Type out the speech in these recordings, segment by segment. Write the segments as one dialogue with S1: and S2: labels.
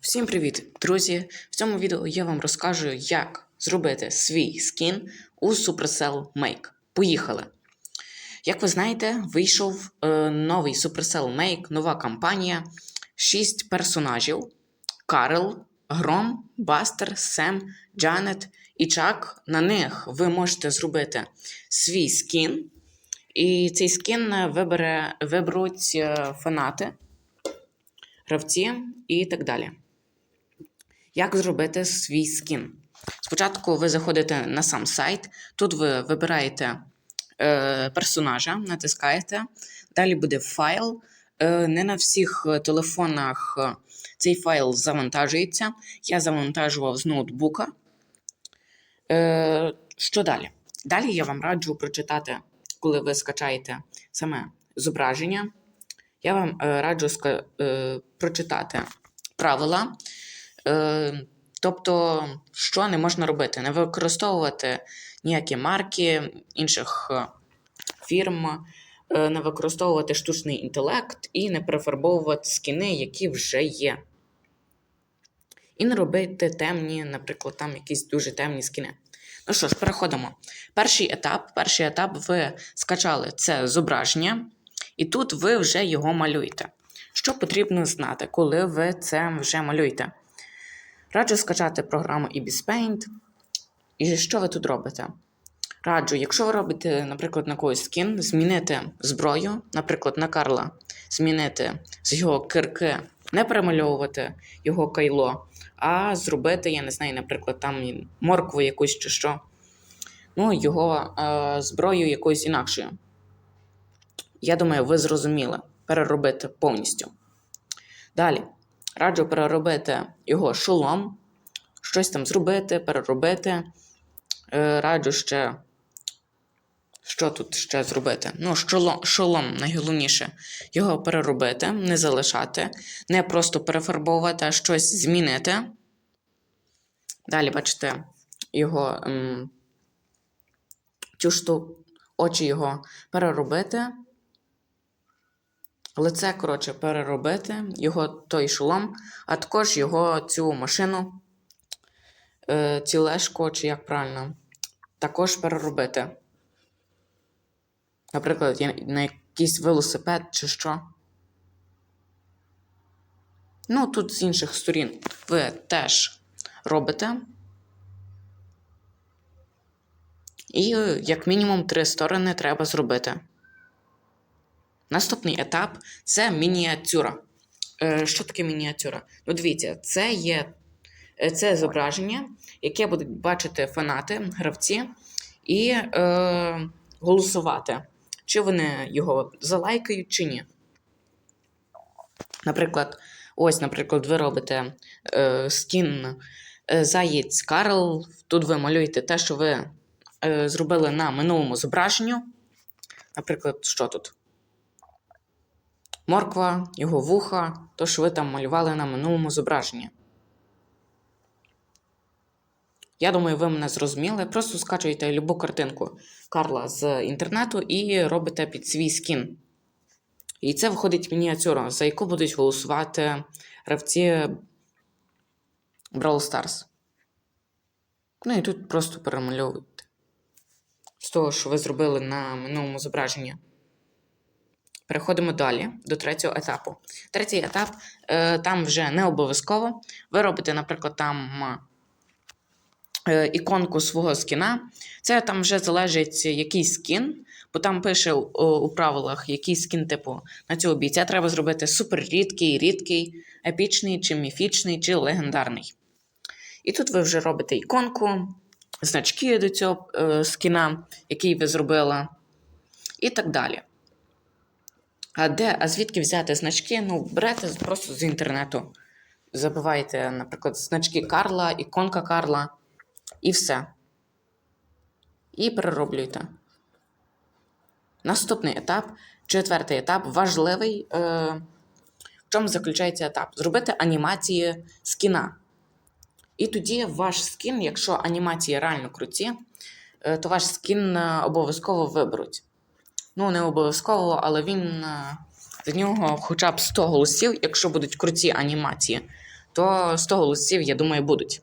S1: Всім привіт, друзі! В цьому відео я вам розкажу, як зробити свій скін у Supercell Make. Поїхали! Як ви знаєте, вийшов е, новий Supercell Make, нова кампанія. Шість персонажів: Карл, Гром, Бастер, Сем, Джанет і Чак. На них ви можете зробити свій скін. І цей скін вибере, виберуть е, фанати, гравці і так далі. Як зробити свій скін? Спочатку ви заходите на сам сайт, тут ви вибираєте е, персонажа, натискаєте, далі буде файл. Е, не на всіх е, телефонах е, цей файл завантажується. Я завантажував з ноутбука. Е, що далі? Далі я вам раджу прочитати, коли ви скачаєте саме зображення. Я вам е, раджу ска- е, прочитати правила. Е, тобто, що не можна робити? Не використовувати ніякі марки інших е, фірм, е, не використовувати штучний інтелект і не перефарбовувати скіни, які вже є. І не робити темні, наприклад, там якісь дуже темні скіни. Ну що ж, переходимо. Перший етап. Перший етап ви скачали це зображення, і тут ви вже його малюєте. Що потрібно знати, коли ви це вже малюєте? Раджу скачати програму EBS Paint. І що ви тут робите? Раджу, якщо ви робите, наприклад, на когось скін, змінити зброю, наприклад, на Карла, змінити з його кирки, не перемальовувати його кайло, а зробити, я не знаю, наприклад, там моркву якусь чи що. Ну, його е, зброю якоюсь інакшою. Я думаю, ви зрозуміли переробити повністю. Далі, раджу переробити його шолом, щось там зробити, переробити. Е, раджу ще. Що тут ще зробити? Ну, шолом, шолом найголовніше. Його переробити, не залишати, не просто перефарбовувати, а щось змінити. Далі, бачите, його ем, цю штуку, очі його переробити. Лице, коротше, переробити, його той шолом, а також його цю машину, е, цілешко, чи як правильно, також переробити. Наприклад, на якийсь велосипед чи що. Ну, тут з інших сторін ви теж робите. І, як мінімум, три сторони треба зробити. Наступний етап це мініатюра. Е, Що таке мініатюра? Ну, дивіться, це є е, це зображення, яке будуть бачити фанати, гравці, і е, голосувати, чи вони його залайкають, чи ні. Наприклад, ось, наприклад, ви робите е, скін е, Заєць Карл. Тут ви малюєте те, що ви е, зробили на минулому зображенню. Наприклад, що тут? Морква, його вуха, то, що ви там малювали на минулому зображенні. Я думаю, ви мене зрозуміли. Просто скачуєте любу картинку Карла з інтернету і робите під свій скін. І це виходить мініатюра, за яку будуть голосувати гравці Brawl Stars. Ну і тут просто перемальовуйте. З того, що ви зробили на минулому зображенні. Переходимо далі до третього етапу. Третій етап е, там вже не обов'язково. Ви робите, наприклад, там е, іконку свого скіна. Це там вже залежить який скін, бо там пише у, правилах, який скін, типу, на цього бійця треба зробити супер рідкий, рідкий, епічний, чи міфічний, чи легендарний. І тут ви вже робите іконку, значки до цього е, скіна, який ви зробили, і так далі. А де, а звідки взяти значки? Ну, берете просто з інтернету. Забиваєте, наприклад, значки Карла, іконка Карла, і все. І перероблюєте. Наступний етап, четвертий етап, важливий. Е, в чому заключається етап? Зробити анімації скіна. І тоді ваш скін, якщо анімації реально круті, е, то ваш скін е, обов'язково виберуть. Ну, не обов'язково, але він е, з нього хоча б 100 голосів, якщо будуть круті анімації, то 100 голосів, я думаю, будуть.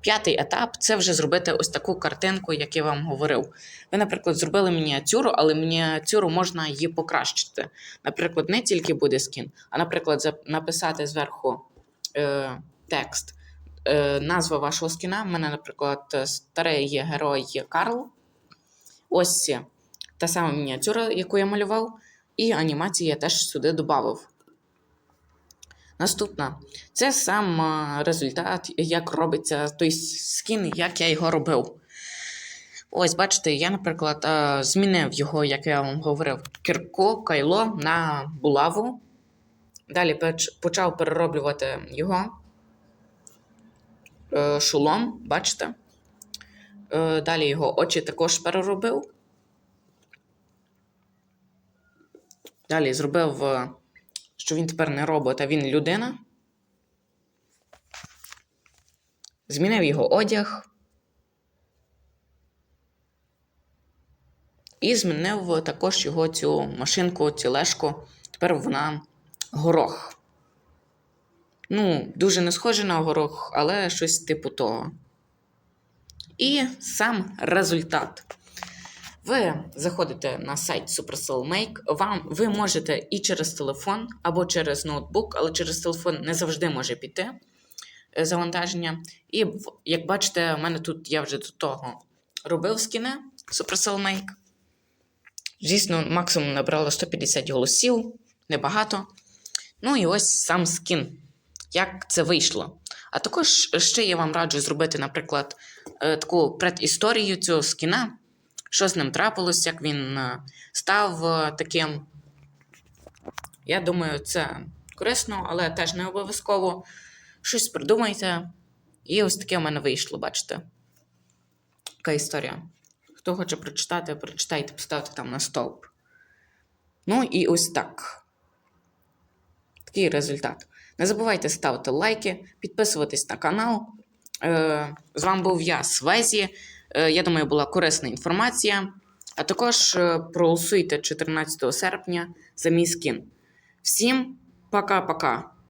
S1: П'ятий етап це вже зробити ось таку картинку, як я вам говорив. Ви, наприклад, зробили мініатюру, але мініатюру можна її покращити. Наприклад, не тільки буде скін, а, наприклад, написати зверху е, текст, е, назва вашого скіна. У мене, наприклад, старий є герой Карл. Ось та сама мініатюра, яку я малював, і анімації я теж сюди додав. Наступна це сам результат, як робиться той скін, як я його робив. Ось, бачите, я, наприклад, змінив його, як я вам говорив, кірку, кайло на булаву. Далі почав перероблювати його е, шолом, бачите. Е, Далі його очі також переробив. Далі зробив, е, що він тепер не робот, а він людина. Змінив його одяг. І змінив також його цю машинку, тілешку. Тепер вона горох. Ну, дуже не схоже на горох, але щось типу того. І сам результат. Ви заходите на сайт Supercell Make, вам ви можете і через телефон, або через ноутбук, але через телефон не завжди може піти е, завантаження. І як бачите, у мене тут я вже до того робив скіни Supercell Make. Звісно, максимум набрало 150 голосів, небагато. Ну і ось сам скін. Як це вийшло. А також ще я вам раджу зробити, наприклад, е, таку предісторію цього скіна, що з ним трапилось, як він е, став е, таким. Я думаю, це корисно, але теж не обов'язково. Щось придумайте. І ось таке в мене вийшло, бачите. Така історія. Хто хоче прочитати, прочитайте, поставте там на стовп. Ну і ось так. Такий результат. Не забувайте ставити лайки, підписуватись на канал. Е, з вами був я, Свезі. Е, я думаю, була корисна інформація. А також е, проголосуйте 14 серпня за мій скін. Всім пока-пока.